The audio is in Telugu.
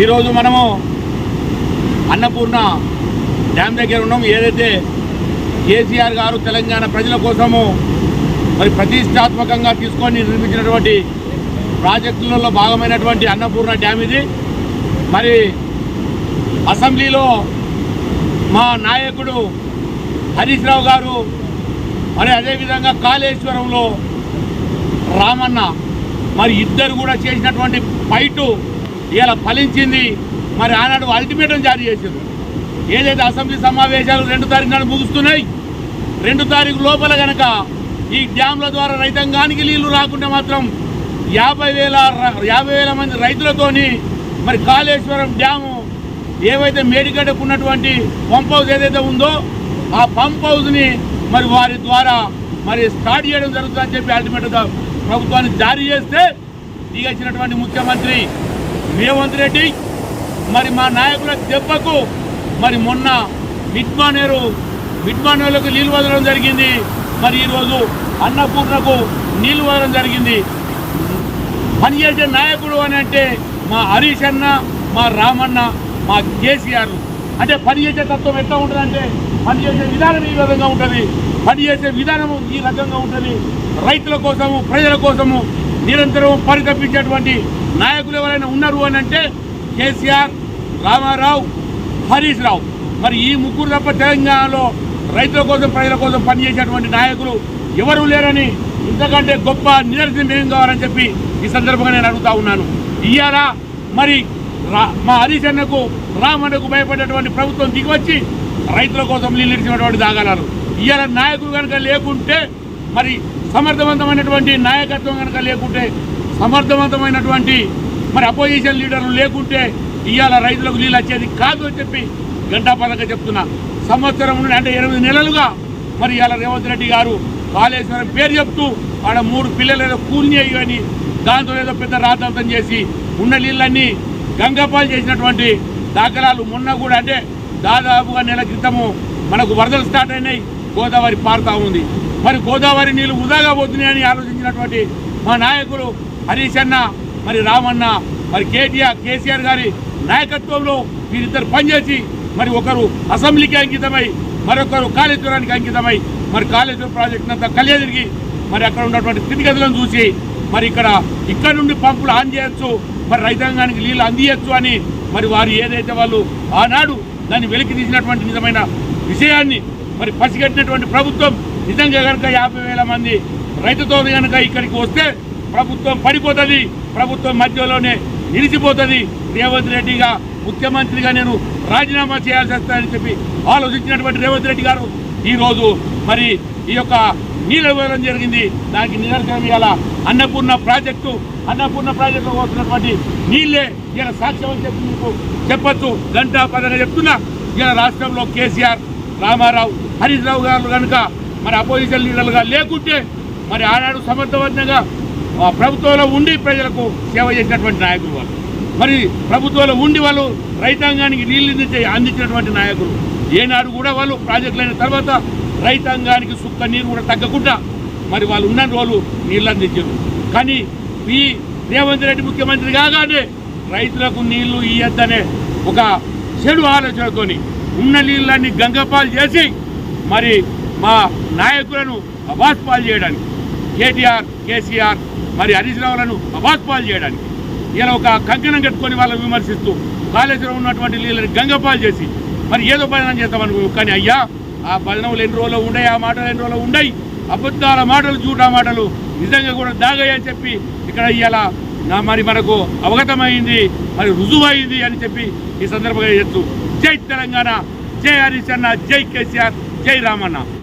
ఈరోజు మనము అన్నపూర్ణ డ్యామ్ దగ్గర ఉన్నాం. ఏదైతే కేసీఆర్ గారు తెలంగాణ ప్రజల కోసము మరి ప్రతిష్టాత్మకంగా తీసుకొని నిర్మించినటువంటి ప్రాజెక్టులలో భాగమైనటువంటి అన్నపూర్ణ డ్యామ్ ఇది. మరి అసెంబ్లీలో మా నాయకుడు హరీష్ రావు గారు మరి అదేవిధంగా కాళేశ్వరంలో రామన్న మరి ఇద్దరు కూడా చేసినటువంటి ఫైటు ఇలా ఫలించింది. మరి ఆనాడు అల్టిమేటం జారీ చేసింది ఏదైతే అసెంబ్లీ సమావేశాలు రెండు తారీఖు నాడు ముగుస్తున్నాయి రెండు తారీఖు లోపల గనక ఈ డ్యాంల ద్వారా రైతాంగానికి నీళ్ళు రాకుండా మాత్రం యాభై వేల యాభై వేల మంది రైతులతోని మరి కాళేశ్వరం డ్యాము ఏవైతే మేడిగడ్డకు ఉన్నటువంటి పంప్ హౌస్ ఏదైతే ఉందో ఆ పంప్ హౌస్ని మరి వారి ద్వారా మరి స్టార్ట్ చేయడం జరుగుతుందని చెప్పి అల్టిమేట్గా ప్రభుత్వాన్ని జారీ చేస్తే దిగచ్చినటువంటి ముఖ్యమంత్రి రేవంత్ రెడ్డి మరి మా నాయకుల దెబ్బకు మరి మొన్న మిడ్మానేరు మిడ్మానేరులకు నీళ్ళు వదలడం జరిగింది. మరి ఈరోజు అన్నపూర్ణకు నీళ్ళు వదలడం జరిగింది. పనిచేసే నాయకుడు అని అంటే మా హరీష్ అన్న మా రామన్న మా కేసీఆర్. అంటే పనిచేసే తత్వం ఎట్లా ఉంటుందంటే పనిచేసే విధానం ఈ విధంగా ఉంటుంది. పనిచేసే విధానం ఈ రకంగా ఉంటుంది. రైతుల కోసము ప్రజల కోసము నిరంతరం పరితపించేటువంటి నాయకులు ఎవరైనా ఉన్నారు అని అంటే కేసీఆర్ రామారావు హరీష్ రావు. మరి ఈ ముగ్గురు తప్ప తెలంగాణలో రైతుల కోసం ప్రజల కోసం పనిచేసేటువంటి నాయకులు ఎవరూ లేరని ఇంతకంటే గొప్ప నిదర్శనం ఏం కావాలని చెప్పి ఈ సందర్భంగా నేను అడుగుతా ఉన్నాను. ఇయ్యాల మరి రా- మా హరీష్ అన్నకు రామన్నకు భయపడేటువంటి ప్రభుత్వం దిగివచ్చి రైతుల కోసం నిలిచినటువంటి దాఖలాలు. ఇవాళ నాయకులు కనుక లేకుంటే మరి సమర్థవంతమైనటువంటి నాయకత్వం కనుక లేకుంటే సమర్థవంతమైనటువంటి మరి అపోజిషన్ లీడర్లు లేకుంటే ఇవాళ రైతులకు నీళ్ళు వచ్చేది కాదు అని చెప్పి గంటాపదంగా చెప్తున్నా. సంవత్సరం నుండి అంటే ఎనిమిది నెలలుగా మరి ఇవాళ రేవంత్ రెడ్డి గారు కాళేశ్వరం పేరు చెప్తూ ఆడ మూడు పిల్లలు ఏదో కూలి అని దాంతో ఏదో పెద్ద రాతాంతం చేసి ఉన్న నీళ్ళన్నీ గంగపాలు చేసినటువంటి దాఖలాలు మొన్న కూడా అంటే దాదాపుగా నెల క్రితము మనకు వరదలు స్టార్ట్ అయినాయి గోదావరి పారుతా ఉంది. మరి గోదావరి నీళ్ళు వృధాగా పోతున్నాయని ఆలోచించినటువంటి మా నాయకులు హరీష్ అన్న మరి రామన్న మరి కేటీఆర్ కేసీఆర్ గారి నాయకత్వంలో వీరిద్దరు పనిచేసి మరి ఒకరు అసెంబ్లీకి అంకితమై మరొకరు కాళేశ్వరానికి అంకితమై మరి కాళేశ్వరం ప్రాజెక్ట్ అంతా కలియదిరిగి మరి అక్కడ ఉన్నటువంటి స్థితిగతులను చూసి మరి ఇక్కడ ఇక్కడ నుండి పంపులు ఆన్ చేయొచ్చు మరి రైతాంగానికి నీళ్ళు అందియచ్చు అని మరి వారు ఏదైతే వాళ్ళు ఆనాడు దాన్ని వెలికి తీసినటువంటి నిజమైన విషయాన్ని మరి పసిగట్టినటువంటి ప్రభుత్వం నిజంగా కనుక యాభై వేల మంది రైతుతో కనుక ఇక్కడికి వస్తే ప్రభుత్వం పడిపోతుంది ప్రభుత్వం మధ్యలోనే నిలిచిపోతుంది. రేవంత్ రెడ్డిగా ముఖ్యమంత్రిగా నేను రాజీనామా చేయాల్సి వస్తుందని చెప్పి ఆలోచించినటువంటి రేవంత్ రెడ్డి గారు ఈరోజు మరి ఈ యొక్క నీళ్ళ ఇవ్వడం జరిగింది. దానికి నిదర్శనం ఇవాళ అన్నపూర్ణ ప్రాజెక్టు అన్నపూర్ణ ప్రాజెక్టులో వస్తున్నటువంటి నీళ్ళే ఇలా సాక్ష్యం అని చెప్పి మీకు చెప్పచ్చు. గంటా పదంగా చెప్తున్నా. ఇలా రాష్ట్రంలో కేసీఆర్ రామారావు హరీష్ రావు గారు కనుక మరి అపోజిషన్ లీడర్లుగా లేకుంటే మరి ఆనాడు సమర్థవంతంగా ఆ, ప్రభుత్వంలో ఉండి ప్రజలకు సేవ చేసినటువంటి నాయకులు వాళ్ళు. మరి ప్రభుత్వంలో ఉండి వాళ్ళు రైతాంగానికి నీళ్ళు అందించే అందించినటువంటి నాయకులు. ఏనాడు కూడా వాళ్ళు ప్రాజెక్టులు అయిన తర్వాత రైతాంగానికి సుక్క నీరు కూడా తగ్గకుండా మరి వాళ్ళు ఉన్న రోజులు నీళ్ళు అందించారు. కానీ ఈ రేవంత్ రెడ్డి ముఖ్యమంత్రి కాగానే రైతులకు నీళ్ళు ఇయ్యద్దనే ఒక చెడు ఆలోచనతోని ఉన్న నీళ్ళన్ని గంగపాలు చేసి మరి మా నాయకులను అబాస్పాలు చేయడానికి కేటీఆర్ కేసీఆర్ మరి హరీష్ రావులను అబాస్పాలు చేయడానికి ఇలా ఒక కంకణం కట్టుకొని వాళ్ళని విమర్శిస్తూ కాళేశ్వరం ఉన్నటువంటి నీళ్ళని గంగపాలు చేసి మరి ఏదో భజనం చేస్తామనుకో కానీ అయ్యా ఆ భజనములు ఎన్ని రోజులు ఉండయి ఆ మాటలు ఎన్ని రోజులు ఉండయి అబద్ధాల మాటలు జూటా మాటలు నిజంగా కూడా దాగయ్యని చెప్పి ఇక్కడ ఇలా నా మరి మనకు అవగతమైంది మరి రుజువైంది అని చెప్పి ఈ సందర్భంగా చెప్తూ జై తెలంగాణ జై హరీష్ అన్న జై కేసీఆర్ జై రామన్న.